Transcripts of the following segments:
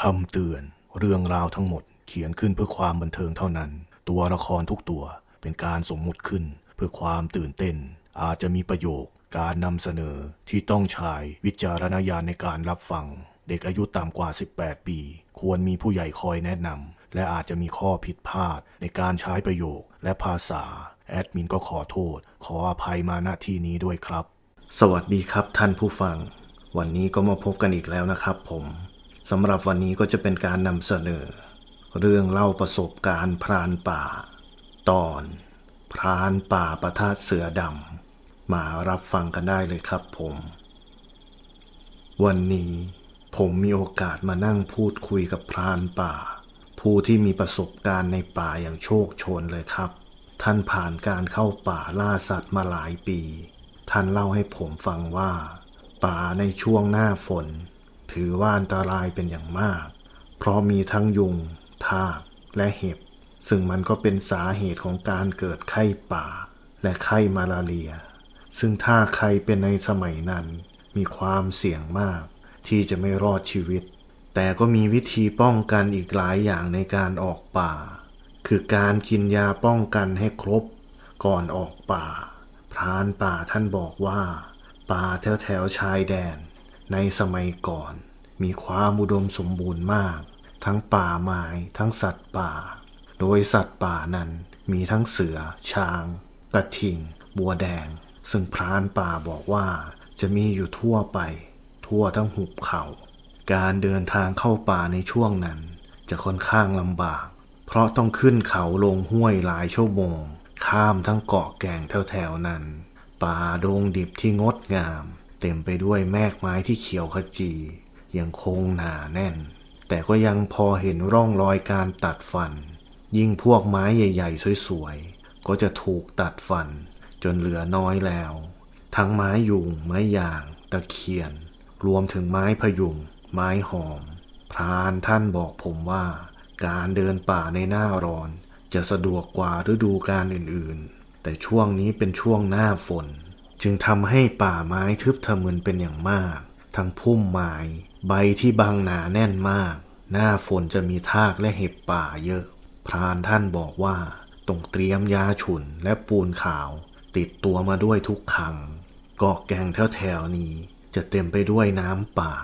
คำเตือนเรื่องราวทั้งหมดเขียนขึ้นเพื่อความบันเทิงเท่านั้น ตัวละครทุกตัวเป็นการสมมุติขึ้นเพื่อความตื่นเต้น อาจจะมีประโยคการนำเสนอที่ต้องใช้วิจารณญาณในการรับฟัง เด็กอายุต่ำกว่า 18 ปี ควรมีผู้ใหญ่คอยแนะนำและอาจจะมีข้อผิดพลาดในการใช้ประโยคและภาษา แอดมินก็ขอโทษ ขออภัยมาณที่นี้ด้วยครับ สวัสดีครับท่านผู้ฟัง วันนี้ก็มาพบกันอีกแล้วนะครับผม สำหรับวันนี้ก็จะเป็นการนำเสนอ เรื่องเล่าประสบการณ์พรานป่า ตอนพรานป่าประทะเสือดำมารับฟังกันได้เลยครับผม วันนี้ผมมีโอกาสมานั่งพูดคุยกับพรานป่า ผู้ที่มีประสบการณ์ในป่าอย่างโชคชนเลยครับ ท่านผ่านการเข้าป่าล่าสัตว์มาหลายปี ท่านเล่าให้ผมฟังว่า ป่าในช่วงหน้าฝน ถือว่าอันตรายเป็นอย่างมาก เพราะมีทั้งยุง ทากและเห็บ ซึ่งมันก็เป็นสาเหตุของการเกิดไข้ป่า และไข้มาลาเรีย ซึ่งถ้าใครเป็นในสมัยนั้น มีความเสี่ยงมาก ที่จะไม่รอดชีวิต แต่ก็มีวิธีป้องกันอีกหลายอย่างในการออกป่า คือการกินยาป้องกันให้ครบ ก่อนออกป่า พรานป่าท่านบอกว่า ป่าแถวแถวชายแดน ในสมัยก่อน มีความอุดมสมบูรณ์มาก ทั้งป่าไม้ทั้งสัตว์ป่า โดยสัตว์ป่านั้นมีทั้งเสือ ช้าง กระทิง บัวแดง ซึ่งพรานป่าบอกว่าจะมีอยู่ทั่วไป ทั่วทั้งหุบเขา การเดินทางเข้าป่าในช่วงนั้น จะค่อนข้างลำบาก เพราะต้องขึ้นเขาลงห้วยหลายชั่วโมง ข้ามทั้งเกาะแก่งแถวๆนั้น ป่าดงดิบที่งดงาม เต็มไปด้วยแมกไม้ที่เขียวขจี ยังคงหนาแน่น แต่ก็ยังพอเห็นร่องรอยการตัดฟัน ยิ่งพวกไม้ใหญ่ๆ สวยๆ ก็จะถูกตัดฟัน จนเหลือน้อยแล้ว ทั้งไม้ยุง ไม้ยาง ตะเคียน รวมถึงไม้พยุง ไม้หอม พรานท่านบอกผมว่า การเดินป่าในหน้าร้อน จะสะดวกกว่าฤดูกาลอื่นๆ แต่ช่วงนี้เป็นช่วงหน้าฝน จึงทำให้ป่าไม้ทึบทะมึนเป็นอย่างมาก ทั้งพุ่มไม้ใบที่บางหนาแน่นมาก หน้าฝนจะมีทากและเห็บป่าเยอะ พรานท่านบอกว่าต้องเตรียมยาฉุนและปูนขาว ติดตัวมาด้วยทุกครั้งเกาะแกงแถวๆนี้ จะเต็มไปด้วยน้ำป่า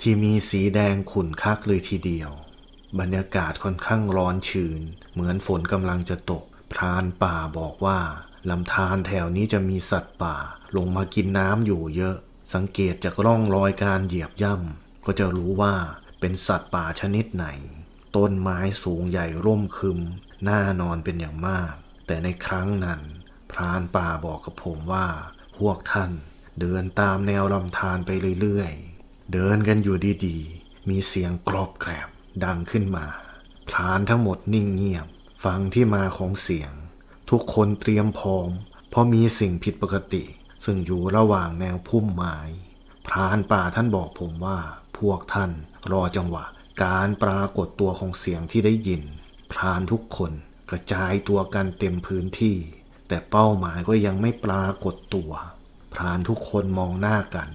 ที่มีสีแดงขุ่นคักเลยทีเดียว บรรยากาศค่อนข้างร้อนชื้น เหมือนฝนกำลังจะตก พรานป่าบอกว่า ลำธารแถวนี้จะมีสัตว์ป่า ลงมากินน้ำอยู่เยอะ สังเกตจากร่องรอยการเหยียบย่ำก็จะรู้ว่าเป็นสัตว์ป่าชนิดไหน ต้นไม้สูงใหญ่ร่มคึมน่านอนเป็นอย่างมาก แต่ในครั้งนั้น พรานป่าบอกกับผมว่า พวกท่านเดินตามแนวลำธารไปเรื่อยๆ เดินกันอยู่ดีๆ มีเสียงกรอบแกรบดังขึ้นมา พรานทั้งหมดนิ่งเงียบ ฟังที่มาของเสียง ทุกคนเตรียมพร้อม เพราะมีสิ่งผิดปกติ ซึ่งอยู่ระหว่างแนวพุ่มไม้พรานป่าท่านบอกผมว่า พวกท่านรอจังหวะ การปรากฏตัวของเสียงที่ได้ยิน พรานทุกคนกระจายตัวกันเต็มพื้นที่ แต่เป้าหมายก็ยังไม่ปรากฏตัว พรานทุกคนมองหน้ากัน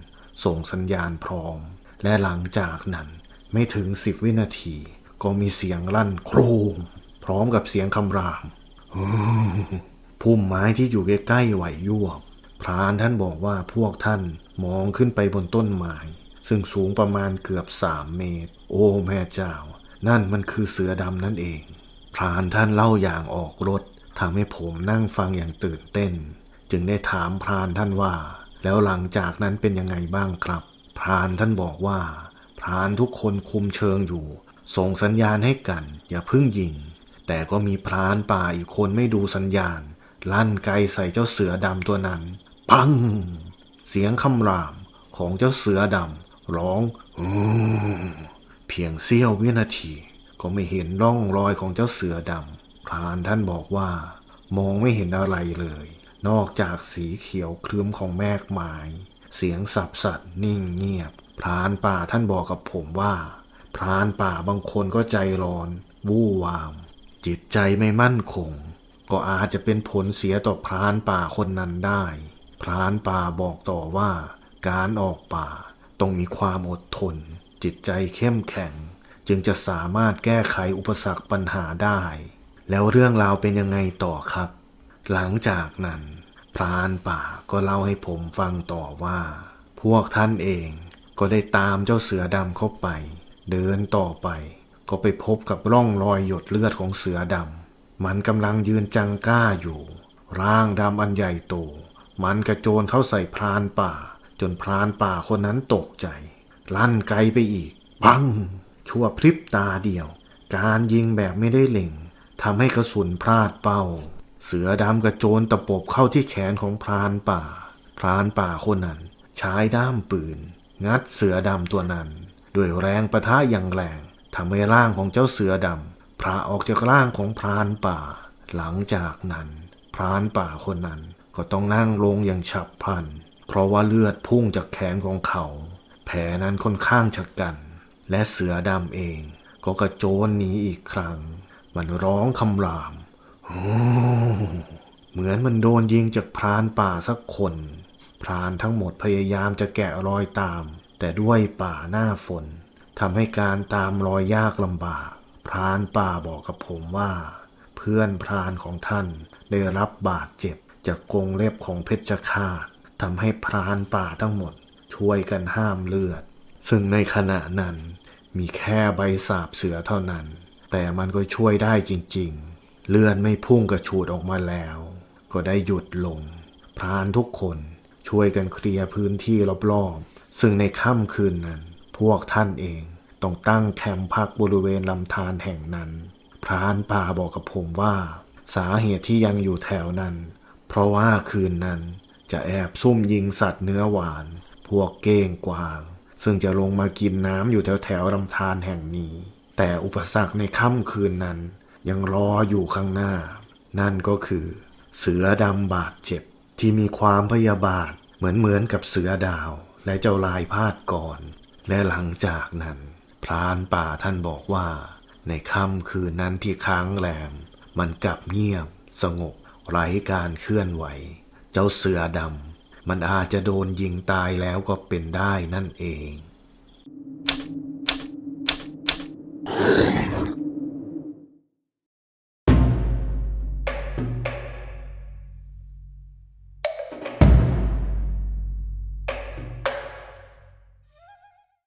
ส่งสัญญาณพร้อม และหลังจากนั้นไม่ถึงสิบวินาที ก็มีเสียงลั่นโครม พร้อมกับเสียงคำราม พุ่มไม้ที่อยู่ใกล้ๆไหวยวบพรานท่านบอกว่าพวกท่านมองขึ้นไปบนต้นไม้ซึ่งสูงประมาณเกือบสามเมตร โอ้แม่เจ้า นั่นมันคือเสือดำนั่นเอง พรานท่านเล่าอย่างออกรถทำให้ผมนั่งฟังอย่างตื่นเต้น จึงได้ถามพรานท่านว่า แล้วหลังจากนั้นเป็นยังไงบ้างครับ พรานท่านบอกว่า พรานทุกคนคุมเชิงอยู่ ส่งสัญญาณให้กัน อย่าพิ่งยิง แต่ก็มีพรานป่าอีกคนไม่ดูสัญญาณ ลั่นไกใส่เจ้าเสือดำตัวนั้น ปัง เสียงคำรามของเจ้าเสือดำร้องอือเพียงเสี้ยววินาที ก็ไม่เห็นร่องรอยของเจ้าเสือดำพรานท่านบอกว่า มองไม่เห็นอะไรเลย นอกจากสีเขียวครึ้มของแมกไม้เสียงสับสัตว์นิ่งเงียบ พรานป่าท่านบอกกับผมว่า พรานป่าบางคนก็ใจร้อน วู่วาม จิตใจไม่มั่นคง ก็อาจจะเป็นผลเสียต่อพรานป่าคนนั้นได้ พรานป่าบอกต่อว่า การออกป่าต้องมีความอดทน จิตใจเข้มแข็ง จึงจะสามารถแก้ไขอุปสรรคปัญหาได้ แล้วเรื่องราวเป็นยังไงต่อครับ หลังจากนั้น พรานป่าก็เล่าให้ผมฟังต่อว่า พวกท่านเองก็ได้ตามเจ้าเสือดำเข้าไป เดินต่อไป ก็ไปพบกับร่องรอยหยดเลือดของเสือดำ มันกำลังยืนจังก้าอยู่ ร่างดำอันใหญ่โต มันกระโจนเข้าใส่พรานป่า จนพรานป่าคนนั้นตกใจ ลั่นไกลไปอีก ปัง ชั่วพริบตาเดียว การยิงแบบไม่ได้เล็งทำให้กระสุนพลาดเป้า เสือดำกระโจนตะปบเข้าที่แขนของพรานป่า พรานป่าคนนั้นใช้ด้ามปืน งัดเสือดำตัวนั้น ด้วยแรงประทะอย่างแรง ทำให้ร่างของเจ้าเสือดำพระออกจากร่างของพรานป่า หลังจากนั้น พรานป่าคนนั้นก็ต้องนั่งลงอย่างฉับพลัน เพราะว่าเลือดพุ่งจากแขนของเขา แผลนั้นค่อนข้างชะกัน และเสือดำเองก็กระโจนหนีอีกครั้ง มันร้องคำราม เหมือนมันโดนยิงจากพรานป่าสักคน พรานทั้งหมดพยายามจะแกะรอยตาม แต่ด้วยป่าหน้าฝน ทำให้การตามรอยยากลำบาก พรานป่าบอกกับผมว่า เพื่อนพรานของท่านได้รับบาดเจ็บ จากกรงเล็บของเพชฌฆาตทำให้พรานป่าทั้งหมด ช่วยกันห้ามเลือด ซึ่งในขณะนั้นมีแค่ใบสาบเสือเท่านั้น แต่มันก็ช่วยได้จริงๆ เลือดไม่พุ่งกระฉูดออกมาแล้ว ก็ได้หยุดลง พรานทุกคนช่วยกันเคลียร์พื้นที่รอบๆ ซึ่งในค่ำคืนนั้น พวกท่านเองต้องตั้งแคมป์พักบริเวณลำธารแห่งนั้น พรานป่าบอกกับผมว่า สาเหตุที่ยังอยู่แถวนั้น เพราะว่าคืนนั้นจะแอบซุ่มยิงสัตว์เนื้อหวาน พวกเก้งกวาง ซึ่งจะลงมากินน้ำอยู่แถวแถวๆลำธารแห่งนี้ แต่อุปสรรคในค่ำคืนนั้น ยังรออยู่ข้างหน้า นั่นก็คือ เสือดำบาดเจ็บที่มีความพยาบาทเหมือนเหมือนกับเสือดาวและเจ้าลายพาดก่อน และหลังจากนั้น พรานป่าท่านบอกว่า ในค่ำคืนนั้นที่ค้างแรม มันกลับเงียบ สงบ ไร้การเคลื่อนไหว เจ้าเสือดำมันอาจจะโดนยิงตายแล้วก็เป็นได้นั่นเอง